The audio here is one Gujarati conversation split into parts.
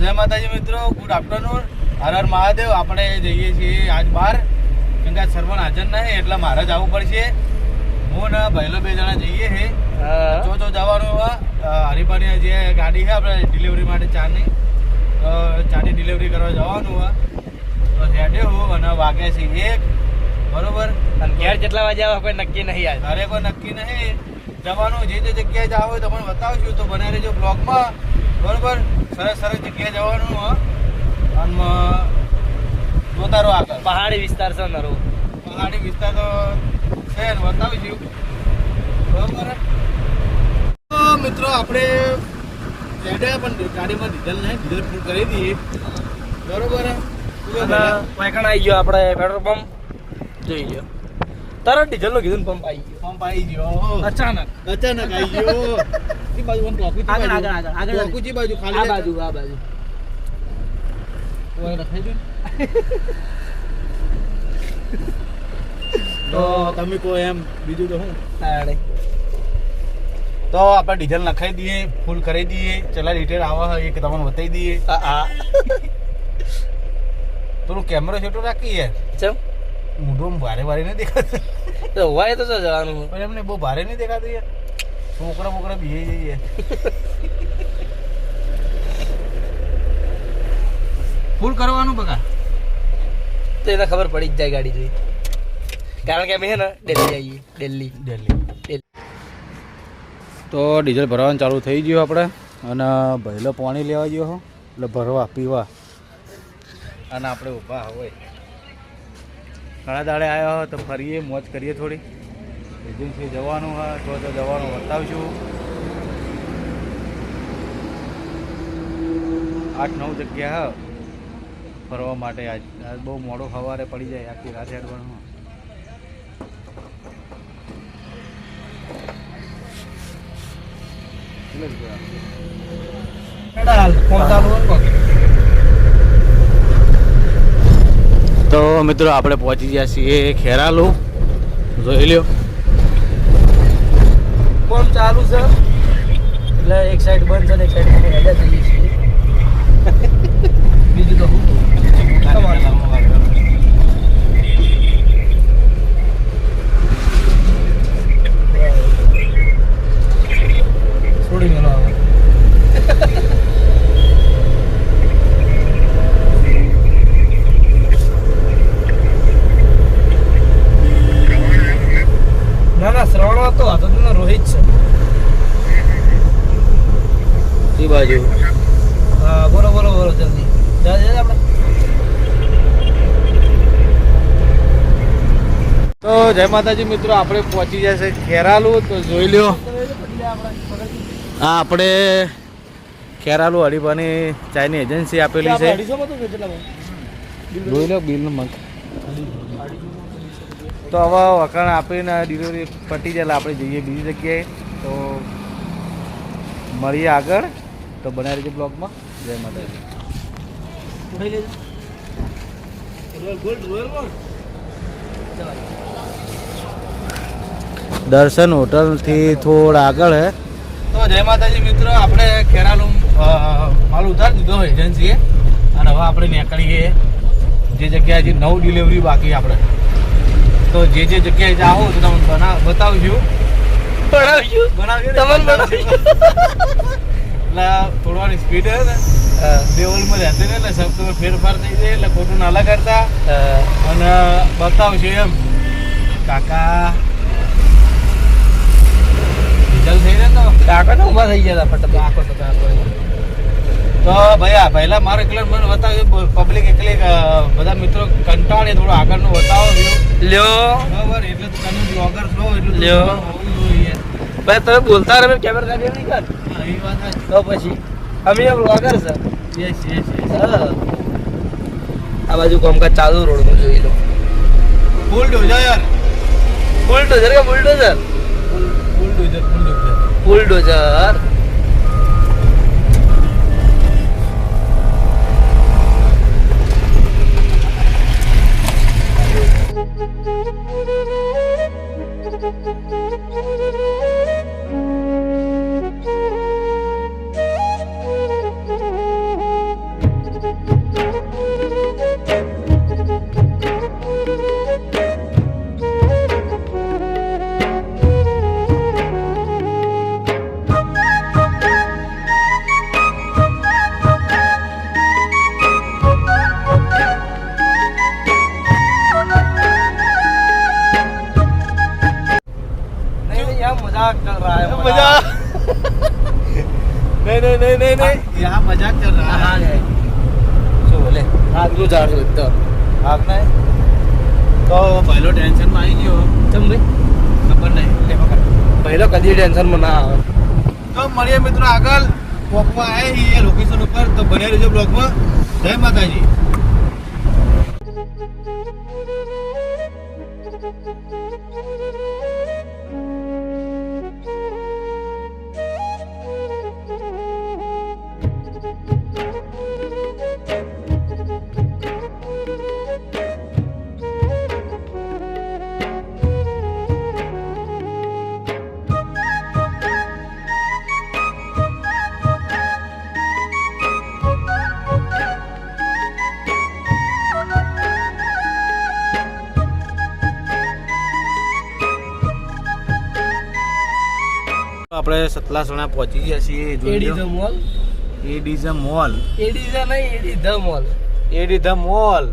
જય માતાજી મિત્રો ગુડ આફ્ટરનૂન હર હર મહાદેવ. આપણે જઈએ છીએ આજ બહાર કેમ કે આજ સરવણ હાજર નહીં એટલે મારે જ આવવું પડશે. હું ને ભાઈલો બે જણા જઈએ છે જો જો જવાનું હોય હરિભાની જે ગાડી છે આપણે ડિલિવરી માટે ચાની તો ચાની ડિલિવરી કરવા જવાનું હોય. તો હેડે હું અને વાગે છે એક. બરોબર? અને ઘેર જેટલા વાગે આવે કોઈ નક્કી નહીં આજ. અરે કોઈ નક્કી નહીં. જવાનું જે જે જગ્યાએ જાવ હોય તમને બતાવશું. તો બનાવી રહેજો બ્લોગમાં બરોબર. સરસ સરસ જગ્યાએ જવાનું અને જોતારો આગળ. પહાડી વિસ્તાર છે નરો પહાડી વિસ્તાર તો છે ને બતાવીશું બરોબર તો મિત્રો આપણે રેડે પણ ગાડીમાં ડીઝલ નહીં ડીઝલ ફૂલ કરી દઈએ. બરોબર અને આવી ગયો આપણે પેટ્રોલ પંપ જોઈ લ્યો. તરત ડીઝલનું કીધું પંપ આવી ગયો. પંપ આવી ગયો. અચાનક. અચાનક આવી ગયો. ઈ બાજુ આમ ટોકું આગળ, આગળ, આગળ, આગળ. ટોકું બાજુ ખાલી આ બાજુ આ બાજુ. ઓય રખાઈ દો તો તમે કહો એમ બીજું તો શું? તાડે તો આપણે ડીઝલ નખાઈ દઈએ ફૂલ કરી દઈએ ચલા રિટેલ આવા હોય એ તમને બતાવી દઈએ. આ આ થોડું કેમેરો છોટો રાખી યાર ચમ? મોઢું ભારે ભારે નહીં દેખાતું. તો હોય તો શું જવાનું? પણ એમને બહુ ભારે નહીં દેખાતું યાર. છોકરા બોકરા બીએ જઈએ ફૂલ કરવાનું બકા. તો એને ખબર પડી જ જાય ગાડી જોઈ. કારણ કે અમે છે ને દિલ્હી આવીએ દિલ્હી દિલ્હી તો ડીઝલ ભરવાનું ચાલુ થઈ ગયું આપણે. અને ભયલો પાણી લેવા ગયો હો. એટલે ભરવા પીવા. અને આપણે ઊભા હોય ઘણા દાડે આવ્યા હોય તો ફરીએ મોજ કરીએ થોડી. એજન્સી જવાનું હોય તો તો જવાનું બતાવશું. આઠ નવ જગ્યા હા. ફરવા માટે આજ આજ બહુ મોડો સવારે પડી જાય આખી રાત હેડવાનું. હોય તો મિત્રો આપણે પહોંચી ગયા છીએ ખેરાલુ. જોઈ લ્યો. કોમ ચાલુ છે? એટલે એક સાઈડ બંધ છે ને એક સાઈડ અમે રજા થઈએ છીએ. બીજું તો હું છોડી મેલો હવે ના ના શ્રવણ તો હતો તો રોહિત છે. એ બાજુ. હા બોલો બોલો બોલો જલ્દી. જા જા આપણે. તો જય માતાજી મિત્રો આપણે પહોંચી જશે ખેરાલુ તો જોઈ લ્યો. હા આપણે ખેરાલુ હરિભાની ચાઇની એજન્સી આપેલી છે. જોઈ લો બિલ મંગ. તો હવે વખાણ આપીને ડિલિવરી પટી જાય આપણે જઈએ બીજી જગ્યાએ. તો મળીએ આગળ. તો બનાવી રહેજો બ્લોગમાં. જય માતાજી. દર્શન હોટલથી થોડા આગળ હે. તો જય માતાજી મિત્રો આપણે ખેરાલુ માલ ઉતારી દીધો એજન્સીએ. અને હવે આપણે નીકળીએ જે જગ્યાએ હજી નવ ડિલિવરી બાકી આપણે. તો જે જે જગ્યાએ જાઓ તો તમને બના બતાવશું બનાવજો. બનાવજો તમને બનાવજો એટલે થોડવાની સ્પીડ હે ને. દેવલમાં રહેતી ને એટલે શબ્દમાં ફેરફાર થઈ જાય એટલે ખોટું ના લગાડતા. અને બતાવજો એમ. કાકા. ડીઝલ થઈ રહ્યા તો? કાકા તો ઊભા થઈ ગયા હતા ફટાફટ આખો તો કાકો. તો ભાઈ આ પહેલા મારો કલર મને બતાવ્યું પબ્લિક એકલી બધા મિત્રો કંટાળે થોડું આગળનું બતાવો. લ્યો. બરાબર એટલે તો તમે બ્લોગર છો એટલે લ્યો. ભાઈ તમે બોલતા રહે કેમેરા કાઢી નહીં કર એ વાત. તો પછી અમે બ્લોગર છે. Yes yes. આ બાજુ કોમકાજ ચાલુ રોડ જોઈ લો. ફૂલ ડોઝર બુલડોઝર કે બુલડોઝર यहाँ मजाक चल रहा है। मजाक। नहीं नहीं नहीं नहीं नहीं यहाँ मजाक चल रहा है। શું બોલે આગલું ઝાડ એકદમ આગને તો પહેલો ટેન્શનમાં આવી ગયો ચમ ભાઈ ખબર નહીં પહેલો કદી ટેન્શનમાં ના આવે તો મળીએ મિત્રો આગળ વોકમાં આવી એ લોકેશન ઉપર તો બને રહેજો બ્લોગમાં જય માતાજી આપણે સતલાસણા પહોંચી ગયા છીએ એડી ધ મોલ એડીઝમ મોલ એડી ધ નહીં એડી the mall eddy the mall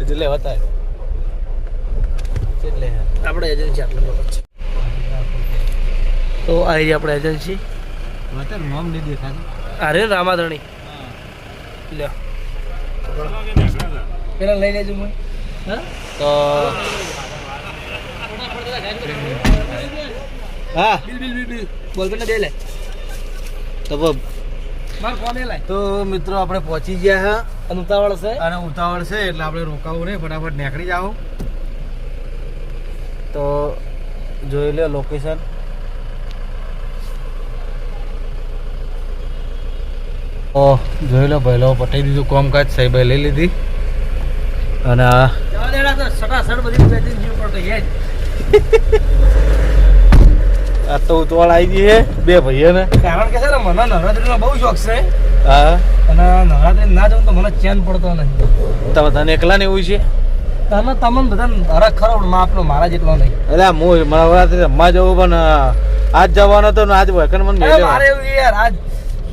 એટલે બતાય એટલે આપણે એજન્સી આટલા લોકો છે તો આ રહી આપણે એજન્સી વતન મોમ નહીં દેખાતું. અરે રામાધણી. લ્યો. પેલા લઈ લેજો મને. હા? તો હા. Bill bill bill bill. બોલ પેલા દે લે. તો મિત્રો આપણે પહોંચી ગયા હા. અને ઉતાવળ છે? અને ઉતાવળ છે એટલે આપણે રોકાવું નહીં ફટાફટ નીકળી જાઓ. તો જોઈ લો લોકેશન ઓ જોઈ લો પહેલો પટાઈ દીધું કોમકાજ સાહેબે લઈ લીધી. અને સટાસટ બધી એજન્સી ઉપર તો હે જ આ તો ઉતવાળ આવી ગઈ છે બે ભાઈઓને. કારણ કે છે ને મને નવરાત્રીનો બહુ શોખ છે. હા. અને નવરાત્રી ના જાઉં તો મને ચેન પડતો નથી તમે તને એકલા ને એવું છે? તમે તમને બધા ખરો માપનો મારા જેટલો નહીં. એટલે હું નવરાત્રી રમવા જવું પણ આજ જવાનો હતો ને આજ વખત મને મારે એવું યાર આજ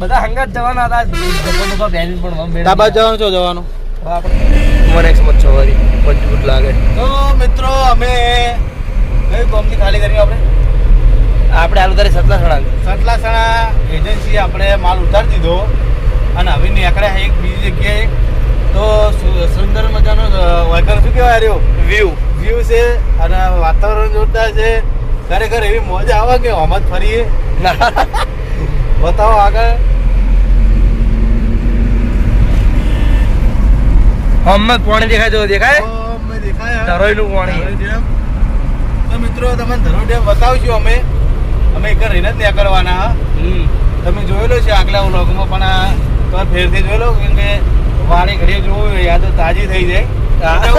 બધા હંગાત જવાના હતા પણ તાબા જવાનું છો જવાનું? મને એક સમજ છવારી મજબૂત લાગે. તો મિત્રો અમે કઈ કોમથી ખાલી કરી આપણે આપણે હાલ ઉતારી સતલાસણા સતલાસણા એજન્સી આપણે માલ ઉતારી દીધો અને હવે નીકળ્યા એક બીજી જગ્યાએ તો સુ- સુંદર મજાનો વાયકર શું કહેવાય રહ્યો? વ્યૂ વ્યૂ છે અને વાતાવરણ જોરદાર છે. ખરેખર એવી મજા આવે કે આમ જ ફરીએ? બતાવો આગળ. હમણાં પાણી દેખાય જો દેખાય અમે દેખાય પાણી. તો મિત્રો તમને ધરોઈ ડેમ બતાવશું અમે. અમે એક રહીને જ નીકળવાના તમે જોયેલો છે આગલા વ્લોગમાં પણ આ તો ફેરથી જોયેલો કેમ કે વાણી ઘડીએ જોવું યાદો તાજી થઈ જાય.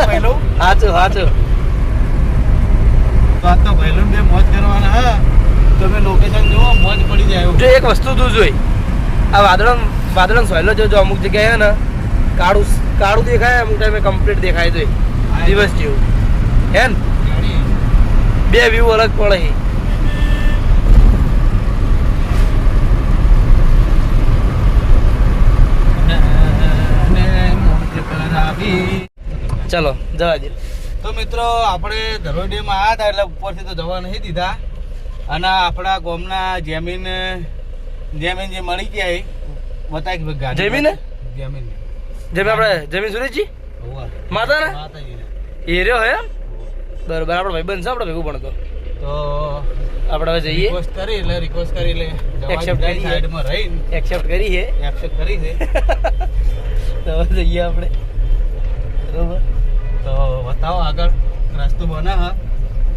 પહેલું. હાચું હાચું. તો તો પહેલું બે મોજ કરવાના હા. તમે લોકેશન જુઓ મોજ પડી જાય જો એક વસ્તુ તું જોઈ. આ વાદળમ વાદળમ સોયલો જો જો અમુક જગ્યાએ ને કાળું કાળું દેખાય અમુક ટાઈમે કમ્પ્લીટ દેખાય તો દિવસ જેવું. હે ને? બે વ્યૂ અલગ પડે છે અને મોજ કરાવી ચલો જવા દે. તો મિત્રો આપણે ધરોડીમાં આ આવ્યા હતા એટલે ઉપરથી તો જવા નહીં દીધા. અને આપણા ગામના જમીન જમીન જે મળી ગયા એ બતાવી ગાડી જમીન? જમીન. જેમીન આપણે જમીન સુરેશજી? માતા ને એ રહ્યો હે? બરોબર આપણો ભાઈ છે આપણે ભેગું ભણતો. તો આપણે હવે જઈએ. રિક્વેસ્ટ કરી એટલે રિક્વેસ્ટ કરી એટલે એક્સેપ્ટ કરી સાઈડમાં રહીને. એક્સેપ્ટ કરી છે એક્સેપ્ટ કરી છે. તો જઈએ આપણે. બરોબર. તો બતાવો આગળ રસ્તો બનાવ. હા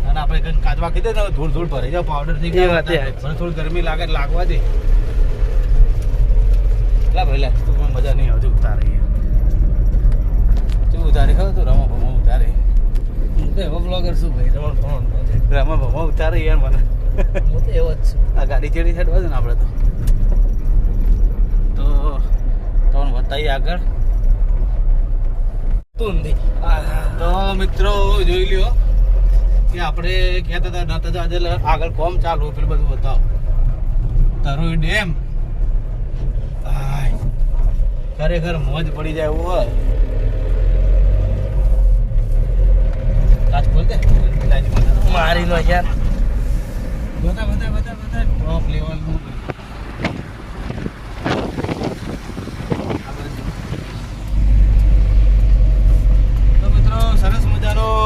અને આપણે કંઈક કાચવા કીધે ને ધૂળ ધૂળ ભરાઈ જાવ પાવડર થઈ વાત ગયા પણ થોડી ગરમી લાગે લાગવા દે. લા ભાઈ લા તું પણ મજા નહીં આવતી ઉતારે તું ઉતારે ખબર તું રમો ભમો ઉતારે. હું તો એવો બ્લોગર છું ભાઈ. રમણ ભમણ રમા ભમો ઉતારે યાર મને. હું તો એવો જ છું. આ ગાડી ચેડી સાઈડ હોય ને આપણે તો. તો તમને બતાવીએ આગળ. તું તો મિત્રો જોઈ લ્યો. કે આપણે કહેતા હતા નતા આજે આગળ કોમ ચાલુ પેલું બધું બતાવો. તરોઈ ડેમ. ખરેખર મોજ પડી જાય એવું હોય. કાચ ખોલ દે. મારી નો યાર. બધા બધા બધા બધા ટોપ લેવલનું આ બાજુ. તમે શાંતિથી નિહાળી અને-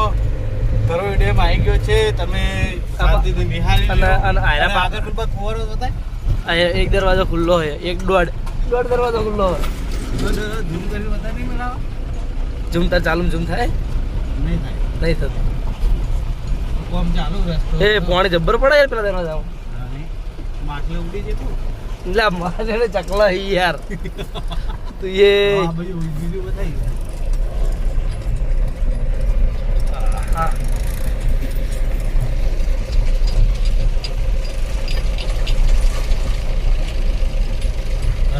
લ્યો. અને આયરા અને પા- આગળ પેલો ફુવારો બતાય. અહીંયા એક દરવાજો ખુલ્લો હોય એક દોઢ દોઢ દરવાજો ખુલ્લો? ઝૂમ તાર ચાલુ ઝૂમ થાય નહીં થાય. નહીં થતું કોમ ચાલુ રસ્તો. એ પાણી જબ્બર પડે યાર પેલા દરવાજા હા, માટલે ઉડી જતું. એટલે મારે ચકલા હી યાર તું એ બીજું બતાય. હા તારો કોઈ તૂટી જતો આરે?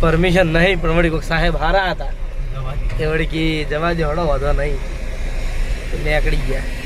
પરમિશન નહીં પણ વળી કોઈક સાહેબ હારા હતા. એ વળી કી જવા દે વાંધો નહીં. તો નીકળી ગયા.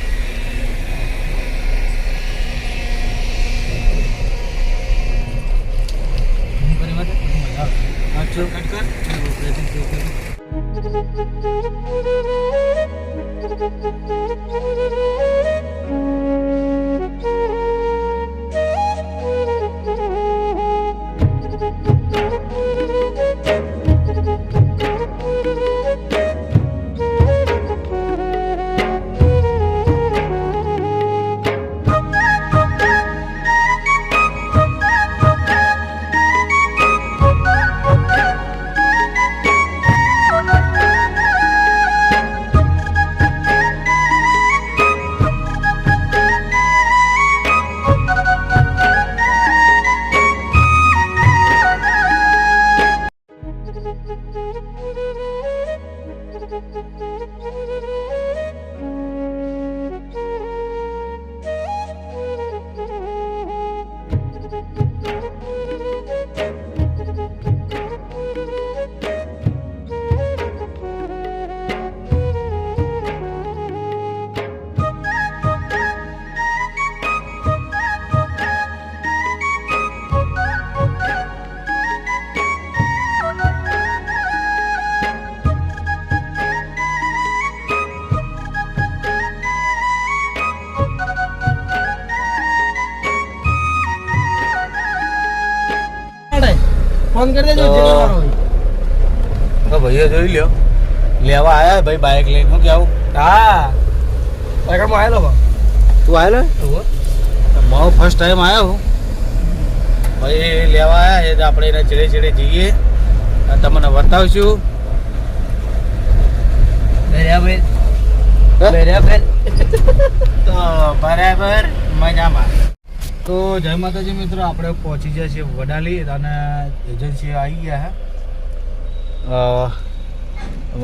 ફોન કરી દેજો તો- ભાઈઓ જોઈ લ્યો. લેવા આયા ભાઈ બાઇક લઈને હું કેવું હા. આવેલો બા. તું આવેલો. હું. ફર્સ્ટ ટાઈમ આવ્યો હું. ભાઈ લેવા આવ્યા છે આપણે એના ચેડે ચેડે જઈએ. અને તમને બતાવશું. બરાબર બરાબર તો બરાબર મજામાં. તો જય માતાજી મિત્રો, આપણે પહોંચી ગયા છીએ વડાલી અને એજન્સી આવી ગયા હે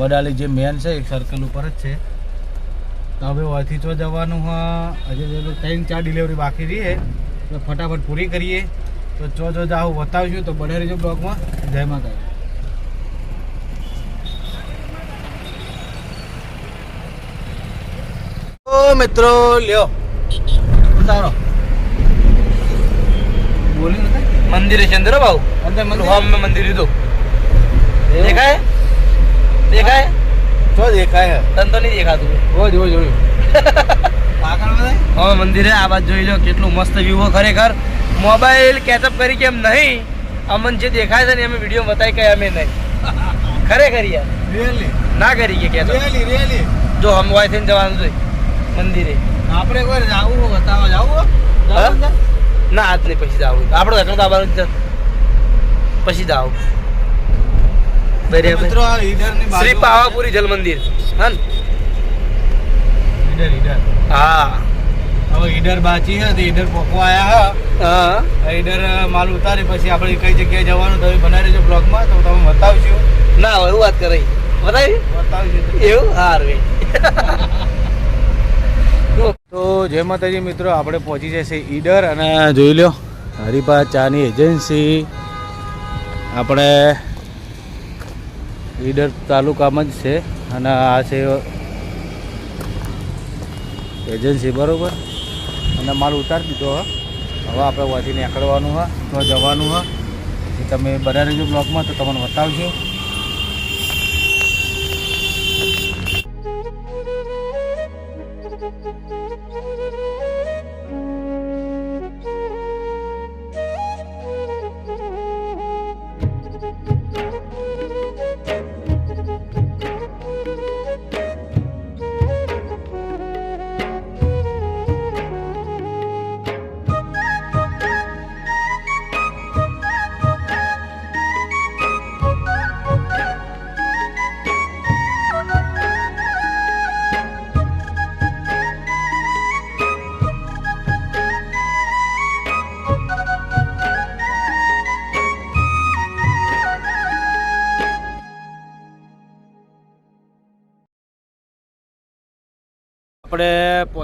વડાલી જે મેન છે એક સર્કલ ઉપર જ છે. તો હવે અહીંથી તો જવાનું હજી ત્રણ ચાર ડિલિવરી બાકી રહીએ તો ફટાફટ પૂરી કરીએ. તો જો જો જાઉં બતાવીશું તો બને રહેજો બ્લોગમાં. જય માતાજી. મિત્રો, લ્યો. ઉતારો. મંદિર છે અંદર ભાવ અંદર મંદિર? હોમ મંદિર લીધું. દેખાય? દેખાય? તો દેખાય તન તો નહીં દેખાતું. ઓ જો જોયું હવે મંદિરે આ બાજુ જોઈ લો કેટલું મસ્ત વ્યૂ ખરેખર. મોબાઈલ કેચઅપ કરી કેમ નહીં? અમન જે દેખાય છે ને અમે વીડિયો બતાવી કે અમે નહીં. ખરેખર યાર. ના કરી કે કેચઅપ જો હમ વાય થઈને જવાનું છે મંદિરે. આપણે કોઈ જાવું બતાવવા જાવું? ના આજ નહીં પછી જાવ. આપણે દાવાનું જ છે. પછી જાવ. શ્રી પાવાપુરી જલ મંદિર. હા હા. હવે ઈડર બાચી હે તો ઈડર પોકો આયા હા. હે. ઈડર માલ ઉતારી પછી આપણે કઈ જગ્યાએ જવાનું તમે બનાવી દેજો બ્લોગમાં તો તમે બતાવજો. ના હવે એવું વાત કરે બતાવી? બતાવજો. એવું? હાર વે તો જય માતાજી મિત્રો, આપણે પહોંચી જશે ઈડર અને જોઈ લો હરિપા ચાની એજન્સી. આપણે ઈડર તાલુકામાં જ છે અને આ છે એજન્સી, બરોબર? અને માલ ઉતારી દીધો હવે આપણે વાંચી નીકળવાનું, હ. તો જવાનું હોય તમે બધા રહેજો બ્લોકમાં તો તમને બતાવજો. Thank you.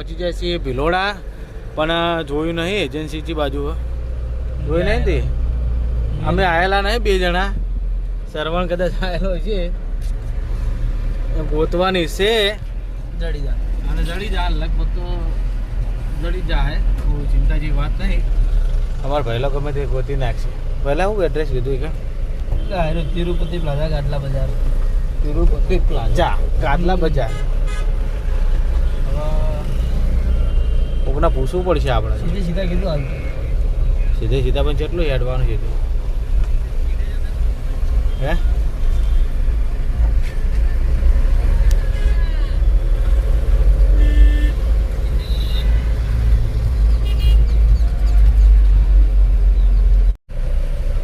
પહોંચી જાય છીએ ભિલોડા પણ જોયું નહીં એજન્સીથી બાજુ જોયું નહીં તે? અમે આવેલા નહીં બે જણા. સરવણ કદાચ આવેલો છે. ગોતવાની છે. જડી જા અને જડી જા લગભગ તો જડી જાય કોઈ ચિંતા જેવી વાત નહીં. અમારા ભાઈ લોકો ગમે તે ગોતી નાખશે. પહેલાં હું એડ્રેસ કીધું કે તિરુપતિ પ્લાઝા ગાટલા બજાર. તિરુપતિ પ્લાઝા. ગાદલા બજાર. કોકના પૂછવું પડશે આપણે. સીધે સીધા કીધું હાલ સીધે સીધા પણ કેટલું હેડવાનું છે હે?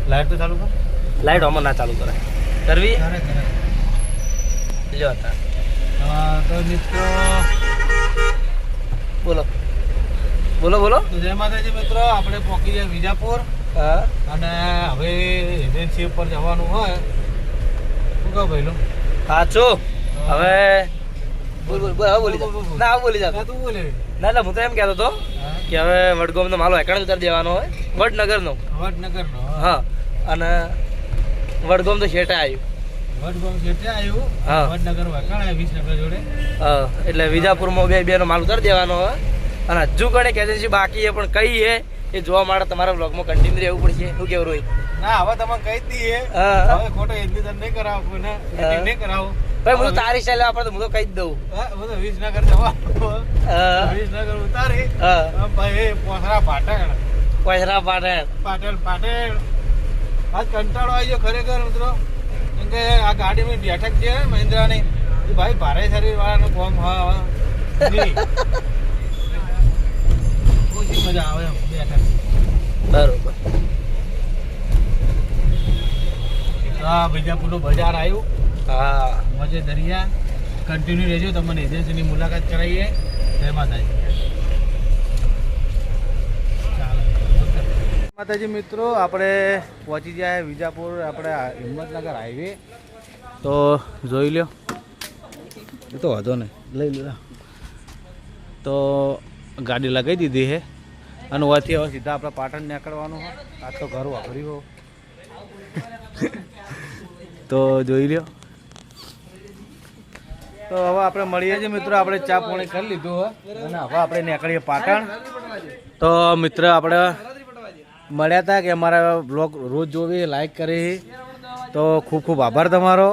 લાઈટ તો ચાલુ કર. લાઈટ ઓમાં ના ચાલુ કરે કરવી જો હતા તો મિત્રો. બોલો. બોલો બોલો. જય માતાજી મિત્રો આપણે પહોંચી જાય વિજાપુર. અને હવે એજન્સી ઉપર જવાનું હોય. શું કહો ભાઈ સાચો હવે બોલ બોલ બોલ બોલી જા. ના બોલી જા. તું બોલે. ના એટલે હું તો એમ કહેતો હતો કે હવે વડગામનો માલો એકણ ઉતાર દેવાનો હોય. વડનગરનો. વડનગરનો હા. અને વડગામ તો શેઠે આવ્યું. વડનગર વકાણા વિસનગર જોડે. હા એટલે વિજાપુરમાં બે બેનો માલ ઉતારી દેવાનો હોય. અને હજુ ઘણી એજન્સી બાકી છે પણ કઈ છે એ જોવા માટે તમારા બ્લોગમાં કન્ટિન્યુ રહેવું પડશે. શું કેવું રોહિત? ના હવે તમે કહી દઈએ. હવે ખોટો એડમિશન નહીં કરાવો કોઈને. નહીં કરાવો. ભાઈ હું તારી સ્ટાઈલ આપણે તો હું તો કહી જ દઉં. હા, હું તો વિસનગર જવા હા. વિસનગર ઉતારી. હા. હા, ભાઈ પોસરા પાટણ. પોસરા પાટણ. પાટણ પાટણ. આજ કંટાળો આવી ગયો ખરેખર મિત્રો. કેમ કે આ ગાડીની બેઠક છે ને મહિન્દ્રાની ભાઈ ભારે શરીર વાળાનું કોમ હા હા. મજા આવે બરોબર. હા બીજાપુરનું બજાર આવ્યું. હા. મજે દરિયા. કન્ટિન્યુ રહેજો તમને એજન્સીની મુલાકાત કરાવીએ જય માતાજી. માતાજી મિત્રો આપણે પહોંચી ગયા વિજાપુર આપણે હિંમતનગર હાઈવે તો જોઈ લ્યો. એ તો વાંધો નહીં. લઈ લો તો ગાડી લગાવી દીધી છે અને ઓથી હવે સીધા આપણે પાટણ નીકળવાનું. હોય આ તો ઘર વાપરી હો તો જોઈ લ્યો. તો હવે આપણે મળીએ છીએ મિત્રો. આપણે ચા પાણી કરી લીધું હોય અને હવે આપણે નીકળીએ પાટણ. તો મિત્ર આપણે મળ્યા હતા કે અમારા બ્લોગ રોજ જોવી લાઈક કરી. તો ખૂબ ખૂબ આભાર તમારો.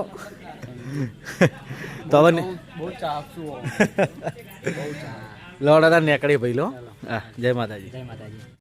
તો હવે ને- બહુ ચાપસું લોડા નીકળી ભાઈ લો હા જય માતાજી. જય માતાજી.